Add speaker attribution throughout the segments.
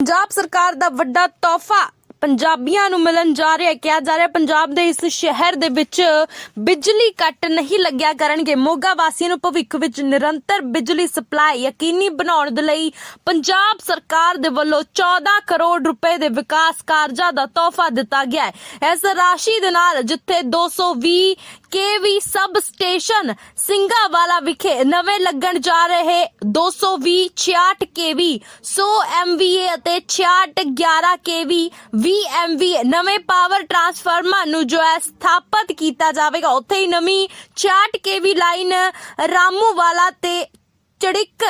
Speaker 1: ਪੰਜਾਬ ਸਰਕਾਰ ਦਾ ਵੱਡਾ ਤੋਹਫਾ ਪੰਜਾਬੀਆਂ ਨੂੰ ਮਿਲਣ ਜਾ ਰਿਹਾ ਕਿਹਾ ਜਾ ਰਿਹਾ ਪੰਜਾਬ ਦੇ ਇਸ ਸ਼ਹਿਰ ਦੇ ਵਿੱਚ ਬਿਜਲੀ ਕੱਟ ਨਹੀਂ ਲੱਗਿਆ ਕਰਨਗੇ। ਮੋਗਾ ਵਾਸੀਆਂ ਨੂੰ ਭਵਿੱਖ ਵਿੱਚ ਨਿਰੰਤਰ ਬਿਜਲੀ ਸਪਲਾਈ ਯਕੀਨੀ ਬਣਾਉਣ ਦੇ ਲਈ ਪੰਜਾਬ ਸਰਕਾਰ ਦੇ ਵੱਲੋਂ 14 ਕਰੋੜ ਰੁਪਏ ਦੇ ਵਿਕਾਸ ਕਾਰਜਾਂ ਦਾ ਤੋਹਫਾ ਦਿੱਤਾ ਗਿਆ ਹੈ। ਇਸ ਰਾਸ਼ੀ ਦੇ ਨਾਲ ਜਿੱਥੇ 220 ਕੇਵੀ ਸਬ ਸਟੇਸ਼ਨ ਸਿੰਘਾਵਾਲਾ ਵਿਖੇ ਨਵੇਂ ਲੱਗਣ ਜਾ ਰਹੇ 220 66 ਕੇਵੀ 100 MVA ਅਤੇ 66 11 ਕੇਵੀ 20 ਨਵੇਂ ਪਾਵਰ ਟਰਾਂਸਫਾਰਮਰ ਨੂੰ ਜੋ ਹੈ ਸਥਾਪਿਤ ਕੀਤਾ ਜਾਵੇਗਾ। ਉੱਥੇ ਹੀ ਨਵੀਂ 66 ਕੇਵੀ ਲਾਈਨ ਰਾਮੂਵਾਲਾ ਤੇ ਚੜਿਕ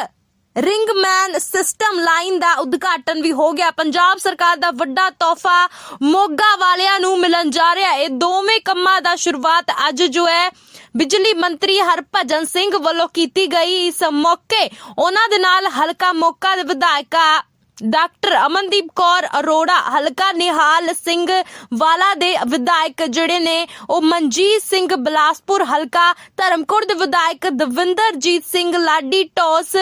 Speaker 1: ਰਿੰਗਮੈਨ ਸਿਸਟਮ ਲਾਈਨ ਦਾ ਉਦਘਾਟਨ ਵੀ ਹੋ ਗਿਆ। ਪੰਜਾਬ ਸਰਕਾਰ ਦਾ ਵੱਡਾ ਤੋਹਫਾ ਮੋਗਾ ਵਾਲਿਆਂ ਨੂੰ ਮਿਲਣ ਜਾ ਰਿਹਾ ਇਹ ਦੋਵੇਂ ਕੰਮਾਂ ਦਾ ਸ਼ੁਰੂਆਤ ਅੱਜ ਜੋ ਹੈ ਬਿਜਲੀ ਮੰਤਰੀ ਹਰਭਜਨ ਸਿੰਘ ਵੱਲੋਂ ਕੀਤੀ ਗਈ ਇਸ ਮੌਕੇ। ਉਹਨਾਂ ਦੇ ਨਾਲ ਹਲਕਾ ਮੋਕਾ ਦੇ ਵਿਧਾਇਕਾ ਡਾਕਟਰ ਅਮਨਦੀਪ ਕੌਰ ਅਰੋੜਾ, ਹਲਕਾ ਨਿਹਾਲ ਸਿੰਘ ਵਾਲਾ ਦੇ ਵਿਧਾਇਕ ਜਿਹੜੇ ਨੇ, ਉਹ ਮਨਜੀਤ ਸਿੰਘ ਬਲਾਸਪੁਰ, ਹਲਕਾ ਧਰਮਕੋਟ ਦੇ ਵਿਧਾਇਕ ਦਵਿੰਦਰਜੀਤ ਸਿੰਘ ਲਾਡੀ, ਟੌਸ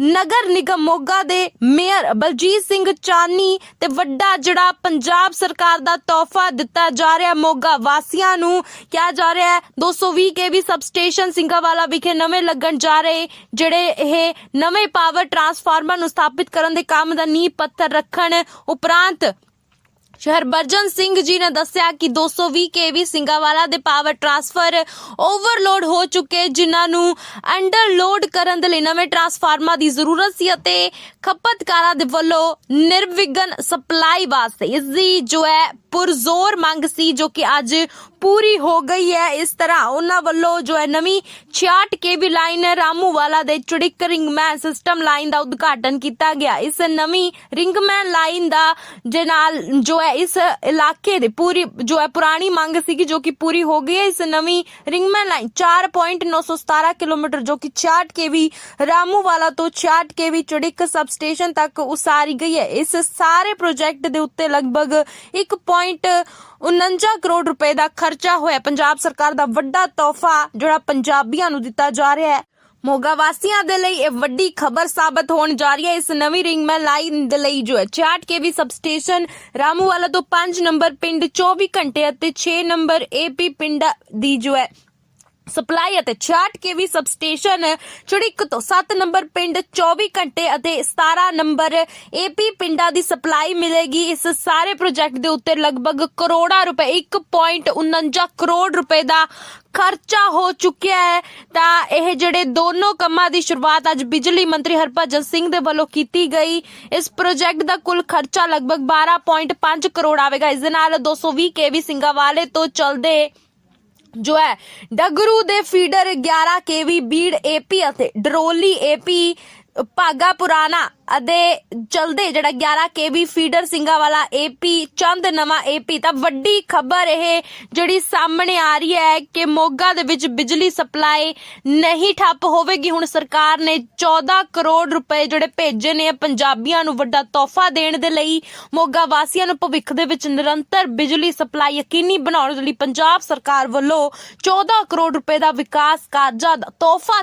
Speaker 1: ਨਗਰ ਨਿਗਮ ਮੋਗਾ ਦੇ ਮੇਅਰ ਬਲਜੀਤ ਸਿੰਘ ਚਾਨੀ ਤੇ ਵੱਡਾ ਜਿਹੜਾ ਪੰਜਾਬ ਸਰਕਾਰ ਦਾ ਤੋਹਫਾ ਦਿੱਤਾ ਜਾ ਰਿਹਾ ਮੋਗਾ ਵਾਸੀਆਂ ਨੂੰ। ਕਿਹਾ ਜਾ ਰਿਹਾ ਹੈ 220 ਕੇਵੀ ਸਬਸਟੇਸ਼ਨ ਸਿੰਘਾਵਾਲਾ ਵਿਖੇ ਨਵੇਂ ਲੱਗਣ ਜਾ ਰਹੇ, ਜਿਹੜੇ ਇਹ ਨਵੇਂ ਪਾਵਰ ਟਰਾਂਸਫਾਰਮਰ ਨੂੰ ਸਥਾਪਿਤ ਕਰਨ ਦੇ ਕੰਮ ਦਾ ਨੀਂਹ ਪੱਥਰ ਰੱਖਣ ਉਪਰੰਤ ਸ਼ਹਿਰਬਰਜਨ ਸਿੰਘ ਜੀ ਨੇ ਦੱਸਿਆ ਕਿ 220 ਕੇਵੀ ਸਿੰਘਾਵਾਲਾ ਦੇ ਪਾਵਰ ਟਰਾਂਸਫਰ ਓਵਰਲੋਡ ਹੋ ਚੁੱਕੇ, ਜਿਨ੍ਹਾਂ ਨੂੰ ਅੰਡਰਲੋਡ ਕਰਨ ਦੇ ਲਈ ਨਵੇਂ ਟਰਾਂਸਫਾਰਮਰਾਂ ਦੀ ਜ਼ਰੂਰਤ ਸੀ ਅਤੇ ਖਪਤਕਾਰਾਂ ਦੇ ਵੱਲੋਂ ਨਿਰਵਿਘਨ ਸਪਲਾਈ ਵਾਸਤੇ। ਇਸ ਦੀ ਜੋ ਹੈ ਪੁਰਜ਼ੋਰ ਮੰਗ ਸੀ, ਜੋ ਕਿ ਅੱਜ ਪੂਰੀ ਹੋ ਗਈ ਹੈ ਇਸ ਤਰ੍ਹਾਂ ਉਹਨਾਂ ਵੱਲੋਂ ਜੋ ਹੈ ਨਵੀਂ 66 ਕੇਵੀ ਲਾਈਨ ਰਾਮੂਵਾਲਾ ਦੇ ਚੁੜਿਕ ਰਿੰਗਮੈਨ ਸਿਸਟਮ ਲਾਈਨ ਦਾ ਉਦਘਾਟਨ ਕੀਤਾ ਗਿਆ ਇਸ ਨਵੀਂ ਰਿੰਗਮੈਨ ਲਾਈਨ ਦਾ ਦੇ ਨਾਲ ਜੋ ਹੈ ਇਸ ਇਲਾਕੇ ਦੇ ਪੂਰੀ ਜੋ ਹੈ ਪੁਰਾਣੀ ਮੰਗ ਸੀਗੀ ਜੋ ਕਿ ਪੂਰੀ ਹੋ ਗਈ ਹੈ ਇਸ ਨਵੀਂ ਰਿੰਗਮੈਨ ਲਾਈਨ 4.917 ਕਿਲੋਮੀਟਰ ਜੋ ਕਿ 66 ਕੇਵੀ ਰਾਮੂਵਾਲਾ ਤੋਂ 66 ਕੇਵੀ ਚੜਿਕ ਸਬ ਸਟੇਸ਼ਨ ਤੱਕ ਉਸਾਰੀ ਗਈ ਹੈ ਇਸ ਸਾਰੇ ਪ੍ਰੋਜੈਕਟ ਦੇ ਉੱਤੇ ਲਗਭਗ 1.49 ਕਰੋੜ ਰੁਪਏ ਦਾ ਖਰਚ ਹੋਇਆ। ਪੰਜਾਬ ਸਰਕਾਰ ਦਾ ਵੱਡਾ ਤੋਹਫਾ ਜਿਹੜਾ ਪੰਜਾਬੀਆਂ ਨੂੰ ਦਿੱਤਾ ਜਾ ਰਿਹਾ ਹੈ। ਮੋਗਾ ਵਾਸੀਆਂ ਦੇ ਲਈ ਇਹ ਵੱਡੀ ਖਬਰ ਸਾਬਤ ਹੋਣ ਜਾ ਰਹੀ ਹੈ। ਇਸ ਨਵੀਂ ਰਿੰਗਮੈਨ ਲਾਈਨ ਦੇ ਲਈ ਜੋ ਹੈ। 66 ਕੇਵੀ ਸਬਸਟੇਸ਼ਨ ਰਾਮੂਵਾਲਾ ਤੋਂ 5 ਨੰਬਰ ਪਿੰਡ 24 ਘੰਟੇ ਅਤੇ 6 ਨੰਬਰ ਏਪੀ ਪਿੰਡ ਦੀ ਜੋ ਹੈ। ਸਪਲਾਈ ਅਤੇ 66 ਕੇਵੀ ਸਬਸਟੇਸ਼ਨ ਚੜਿਕ ਤੋਂ 7 ਨੰਬਰ ਪਿੰਡ 24 ਘੰਟੇ ਅਤੇ 17 ਨੰਬਰ ਏਪੀ ਪਿੰਡਾਂ ਦੀ ਸਪਲਾਈ ਮਿਲੇਗੀ। ਇਸ ਸਾਰੇ ਪ੍ਰੋਜੈਕਟ ਦੇ ਉੱਤੇ ਲਗਭਗ ਕਰੋੜਾਂ ਰੁਪਏ 1.49 ਕਰੋੜ ਰੁਪਏ ਦਾ ਖਰਚਾ ਹੋ ਚੁੱਕਿਆ ਹੈ। ਤਾਂ ਇਹ ਜਿਹੜੇ ਦੋਨੋਂ ਕੰਮਾਂ ਦੀ ਸ਼ੁਰੂਆਤ ਅੱਜ ਬਿਜਲੀ ਮੰਤਰੀ ਹਰਭਜਨ ਸਿੰਘ ਦੇ ਵੱਲੋਂ ਕੀਤੀ ਗਈ। ਇਸ ਪ੍ਰੋਜੈਕਟ ਦਾ ਕੁੱਲ ਖਰਚਾ ਲਗਭਗ 12.5 ਕਰੋੜ ਆਵੇਗਾ। ਇਸ ਦੇ ਨਾਲ 220 ਕੇਵੀ ਸਿੰਗਾਵਾਲੇ ਤੋਂ ਚੱਲਦੇ ਜੋ ਹੈ ਡਗਰੂ ਦੇ ਫੀਡਰ 11 ਕੇਵੀ ਬੀੜ ਏਪੀ ਅਤੇ ਡਰੋਲੀ ਏਪੀ ਭਾਗਾ ਪੁਰਾਣਾ ਅਤੇ ਚਲਦੇ ਜਿਹੜਾ 11 ਕੇਵੀ ਫੀਡਰ ਸਿੰਘਾ ਵਾਲਾ ਏਪੀ ਚੰਦ, ਨਵਾਂ ਏਪੀ। ਤਾਂ ਵੱਡੀ ਖਬਰ ਇਹ ਜਿਹੜੀ ਸਾਹਮਣੇ ਆ ਰਹੀ ਹੈ ਕਿ ਮੋਗਾ ਦੇ ਵਿੱਚ ਬਿਜਲੀ ਸਪਲਾਈ ਨਹੀਂ ਠੱਪ ਹੋਵੇਗੀ। ਹੁਣ ਸਰਕਾਰ ਨੇ 14 ਕਰੋੜ ਰੁਪਏ ਜਿਹੜੇ ਭੇਜੇ ਨੇ ਪੰਜਾਬੀਆਂ ਨੂੰ ਵੱਡਾ ਤੋਹਫਾ ਦੇਣ ਦੇ ਲਈ। ਮੋਗਾ ਵਾਸੀਆਂ ਨੂੰ ਭਵਿੱਖ ਦੇ ਵਿੱਚ ਨਿਰੰਤਰ ਬਿਜਲੀ ਸਪਲਾਈ ਯਕੀਨੀ ਬਣਾਉਣ ਦੇ ਲਈ ਪੰਜਾਬ ਸਰਕਾਰ ਵੱਲੋਂ 14 ਕਰੋੜ ਰੁਪਏ ਦਾ ਵਿਕਾਸ ਕਾਰਜਾਂ ਦਾ ਤੋਹਫਾ